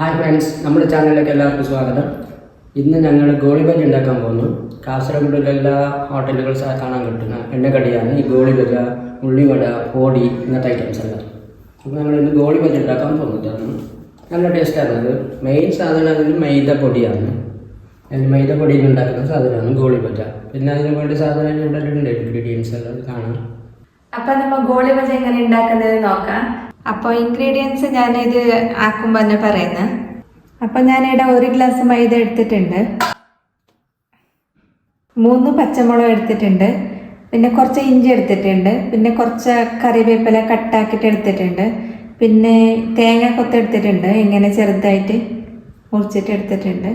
Hi friends നമ്മുടെ ചാനലിലേക്ക് എല്ലാവർക്കും സ്വാഗതം. ഇന്ന് ഞങ്ങൾ ഗോളിബജ് ഉണ്ടാക്കാൻ പോകുന്നു. കാസർഗോഡിലെ എല്ലാ ഹോട്ടലുകൾ കാണാൻ കിട്ടുന്ന എണ്ണക്കടിയാണ്. ഈ ഗോളിബജ ഉള്ളിവട പോടി ഇങ്ങനത്തെ ഐറ്റംസ് എല്ലാം. അപ്പോൾ ഞങ്ങൾ ഇന്ന് ഗോളിബജ് ഉണ്ടാക്കാൻ പോകുന്നതാണ്. നല്ല ടേസ്റ്റാണ് അത് മെയിൻ സാധനം അതിന് മൈദ പൊടിയാണ്. അതിന് മൈദ പൊടിയിൽ ഉണ്ടാക്കുന്ന സാധനമാണ് ഗോളിബജ പിന്നെ അതിന് വേണ്ടി സാധനം ഇവിടെ ഉണ്ട് ഇൻഗ്രീഡിയൻസ് എല്ലാം കാണാം. അപ്പൊ നമ്മൾ ഗോളി ബജ എങ്ങനെ ഉണ്ടാക്കുന്നത് നോക്കാം. അപ്പോൾ ഇൻഗ്രീഡിയൻസ് ഞാനിത് ആക്കുമ്പോൾ തന്നെ പറയുന്നത് അപ്പോൾ ഞാനിവിടെ ഒരു ഗ്ലാസ് മൈദ എടുത്തിട്ടുണ്ട്. മൂന്ന് പച്ചമുളക് എടുത്തിട്ടുണ്ട്. പിന്നെ കുറച്ച് ഇഞ്ചി എടുത്തിട്ടുണ്ട്. പിന്നെ കുറച്ച് കറിവേപ്പില കട്ടാക്കിയിട്ട് എടുത്തിട്ടുണ്ട്. പിന്നെ തേങ്ങ കൊത്തെടുത്തിട്ടുണ്ട് ഇങ്ങനെ ചെറുതായിട്ട് മുറിച്ചിട്ട് എടുത്തിട്ടുണ്ട്.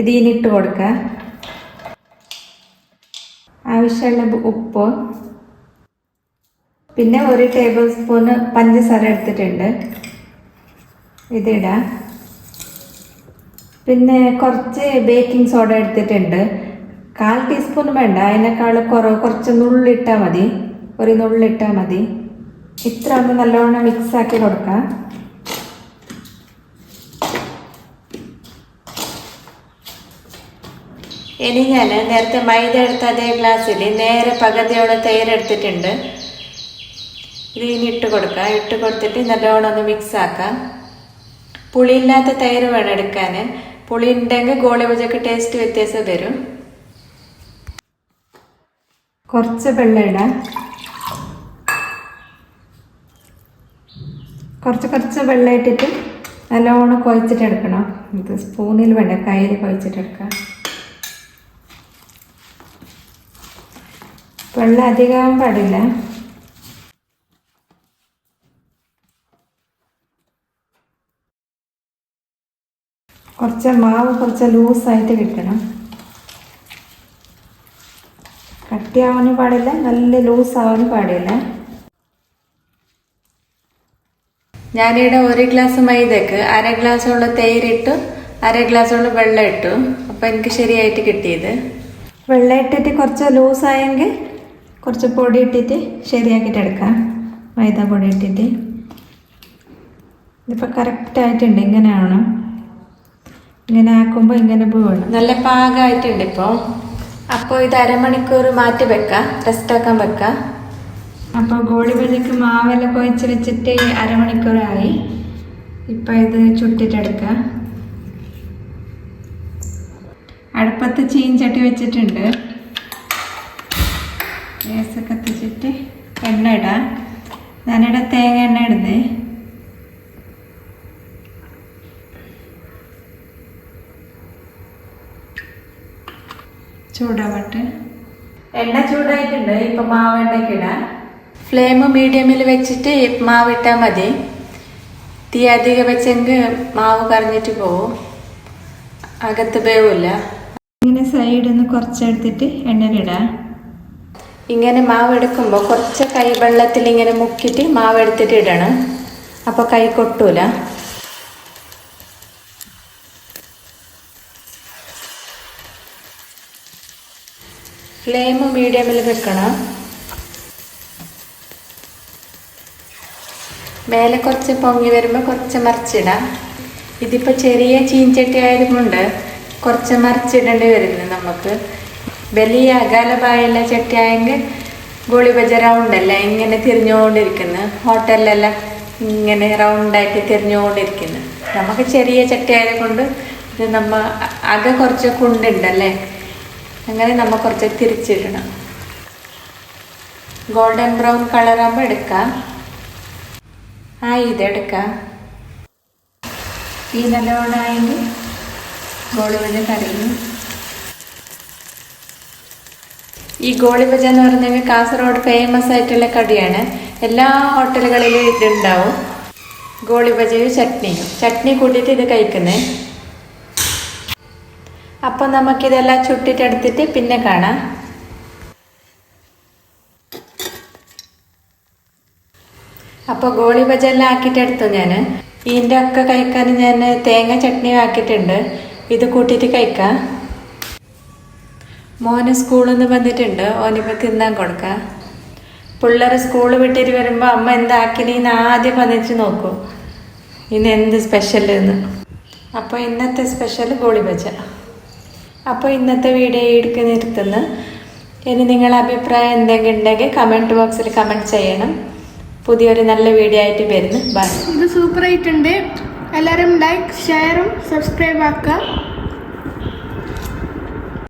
ഇത് ഇനിട്ട് കൊടുക്കുക ആവശ്യമുള്ള ഉപ്പ് പിന്നെ ഒരു ടേബിൾ സ്പൂണ് പഞ്ചസാര എടുത്തിട്ടുണ്ട്. ഇതിടാം പിന്നെ കുറച്ച് ബേക്കിംഗ് സോഡ എടുത്തിട്ടുണ്ട്. കാൽ ടീസ്പൂൺ വേണ്ട. അതിനേക്കാൾ കുറവ് കുറച്ച് നുള്ളിട്ടാൽ മതി. ഒരു നുള്ളിട്ടാൽ മതി. ഇത്ര ഒന്ന് നല്ലോണം മിക്സ് ആക്കി കൊടുക്കാം. ഇനി ഞാൻ നേരത്തെ മൈദ എടുത്ത അതേ ഗ്ലാസ്സിൽ നേരെ പകുതിയോടെ തൈരെടുത്തിട്ടുണ്ട് ഇത് ഇനി ഇട്ട് കൊടുക്കാം ഇട്ട് കൊടുത്തിട്ട് നല്ലോണം ഒന്ന് മിക്സ് ആക്കാം. പുളിയില്ലാത്ത തൈര് വേണം എടുക്കാൻ പുളി ഉണ്ടെങ്കിൽ ഗോളി ബജക്ക് ടേസ്റ്റ് വ്യത്യാസം വരും. കുറച്ച് വെള്ളം ഇടാം. കുറച്ച് കുറച്ച് വെള്ളം ഇട്ടിട്ട് നല്ലോണം കുഴച്ചിട്ടെടുക്കണം ഇത് സ്പൂണിൽ വേണ്ട കയ്യിൽ കുഴച്ചിട്ടെടുക്കാം വെള്ളം അധികം പാടില്ല. കുറച്ച് മാവ് കുറച്ച് ലൂസായിട്ട് കിട്ടണം. കട്ടിയാവാനും പാടില്ല നല്ല ലൂസാവാനും പാടില്ല. ഞാനിവിടെ ഒരു ഗ്ലാസ് മൈദക്ക് അര ഗ്ലാസ്സുള്ള തേരിട്ടു അര ഗ്ലാസ്സുള്ള വെള്ളം ഇട്ടു അപ്പം എനിക്ക് ശരിയായിട്ട് കിട്ടിയത്. വെള്ളം ഇട്ടിട്ട് കുറച്ച് ലൂസായെങ്കിൽ കുറച്ച് പൊടി ഇട്ടിട്ട് ശരിയാക്കിയിട്ട് എടുക്കാം. മൈദ പൊടി ഇട്ടിട്ട് ഇതിപ്പോൾ കറക്റ്റായിട്ടുണ്ട് ഇങ്ങനെയാണോ. ഇങ്ങനെ ആക്കുമ്പോൾ ഇങ്ങനെ പോകണം നല്ല പാകമായിട്ടുണ്ട് ഇപ്പോൾ അപ്പോൾ ഇത് അരമണിക്കൂർ മാറ്റി വെക്കാം റെസ്റ്റ് ആക്കാൻ വെക്കാം. അപ്പോൾ ഗോളി ബജക്ക് മാവെല്ലാം കുഴച്ച് വെച്ചിട്ട് അരമണിക്കൂറായി. ഇപ്പം ഇത് ചുട്ടിട്ടെടുക്കാം. അടുപ്പത്ത് ചീഞ്ചട്ടി വെച്ചിട്ടുണ്ട്. ഗ്യാസ് കത്തിച്ചിട്ട് എണ്ണ ഇടാം ഞാനിവിടെ തേങ്ങ എണ്ണ ഇടുന്നേ. ചൂടാവട്ടെ. എണ്ണ ചൂടായിട്ടുണ്ട് ഇപ്പൊ മാവ് എണ്ണയ്ക്ക് ഇടാം. ഫ്ലെയിം മീഡിയമിൽ വെച്ചിട്ട് മാവ് ഇട്ടാൽ മതി. തീ അധികം വെച്ചെങ്കിൽ മാവ് കറിഞ്ഞിട്ട് പോവും. അകത്ത് വേവില്ല. ഇങ്ങനെ സൈഡിൽ നിന്ന് കുറച്ചെടുത്തിട്ട് എണ്ണയിലിടാം ഇങ്ങനെ മാവ് എടുക്കുമ്പോൾ കുറച്ച് കൈ വെള്ളത്തിൽ ഇങ്ങനെ മുക്കിയിട്ട് മാവ് എടുത്തിട്ട് ഇടണം. അപ്പോൾ കൈ കൊട്ടൂല. ഫ്ലെയിം മീഡിയമിൽ വെക്കണം. മേലെ കുറച്ച് പൊങ്ങി വരുമ്പോൾ കുറച്ച് മറിച്ചിടാം. ഇതിപ്പോൾ ചെറിയ ചീഞ്ചട്ടി ആയതുകൊണ്ട് കുറച്ച് മറിച്ചിടേണ്ടി വരുന്നു നമുക്ക്. വലിയ അകാലപായുള്ള ചട്ടി ആയെങ്കിൽ ഗോളി ബജ റൗണ്ടല്ല ഇങ്ങനെ തിരിഞ്ഞുകൊണ്ടിരിക്കുന്നു. ഹോട്ടലിലെല്ലാം ഇങ്ങനെ റൗണ്ടായിട്ട് തിരിഞ്ഞുകൊണ്ടിരിക്കുന്നു. നമുക്ക് ചെറിയ ചട്ടി ആയതുകൊണ്ട് ഇത് നമ്മ അക കുറച്ച് കുണ്ടുണ്ടല്ലേ? അങ്ങനെ നമ്മൾ കുറച്ച് തിരിച്ചിടണം. ഗോൾഡൻ ബ്രൗൺ കളറാകുമ്പോൾ എടുക്കാം. ആ ഇതെടുക്കാം ഈ നല്ലോണമായെങ്കിൽ ഗോളി ബജ കറിയും ഈ ഗോളി എന്ന് പറഞ്ഞാൽ കാസർഗോഡ് ഫേമസ് ആയിട്ടുള്ള കടിയാണ്. എല്ലാ ഹോട്ടലുകളിലും ഇതുണ്ടാവും. ഗോളി ബജയും ചട്നിയും. ചട്നി കൂട്ടിയിട്ട് ഇത് കഴിക്കുന്നേ. അപ്പം നമുക്കിതെല്ലാം ചുട്ടിട്ടെടുത്തിട്ട് പിന്നെ കാണാം. അപ്പോൾ ഗോളി ബജെല്ലാം ആക്കിയിട്ടെടുത്തു ഞാൻ ഇതിന്റെ ഒക്കെ കഴിക്കാൻ ഞാൻ തേങ്ങ ചട്നി ആക്കിയിട്ടുണ്ട്. ഇത് കൂട്ടിയിട്ട് കഴിക്കാം. മോന് സ്കൂളിൽ നിന്ന് വന്നിട്ടുണ്ട്. ഓനിപ്പോൾ തിന്നാൻ കൊടുക്കാം. പിള്ളേർ സ്കൂൾ വിട്ടിട്ട് വരുമ്പോൾ അമ്മ എന്താക്കിനീന്ന് ആദ്യം വന്നിട്ട് നോക്കൂ. ഇന്ന് എന്ത് സ്പെഷ്യൽ എന്ന് അപ്പോൾ ഇന്നത്തെ സ്പെഷ്യൽ ഗോളി ബജ. അപ്പോൾ ഇന്നത്തെ വീഡിയോ ഇടുക്കി നിർത്തുന്നു. ഇനി നിങ്ങളുടെ അഭിപ്രായം എന്തെങ്കിലും ഉണ്ടെങ്കിൽ കമന്റ് ബോക്സിൽ കമന്റ് ചെയ്യണം. പുതിയൊരു നല്ല വീഡിയോ ആയിട്ട് വരുന്നു. ബൈ ഇത് സൂപ്പറായിട്ടുണ്ട് എല്ലാവരും ലൈക്ക് ഷെയറും സബ്സ്ക്രൈബ് ആക്കുക.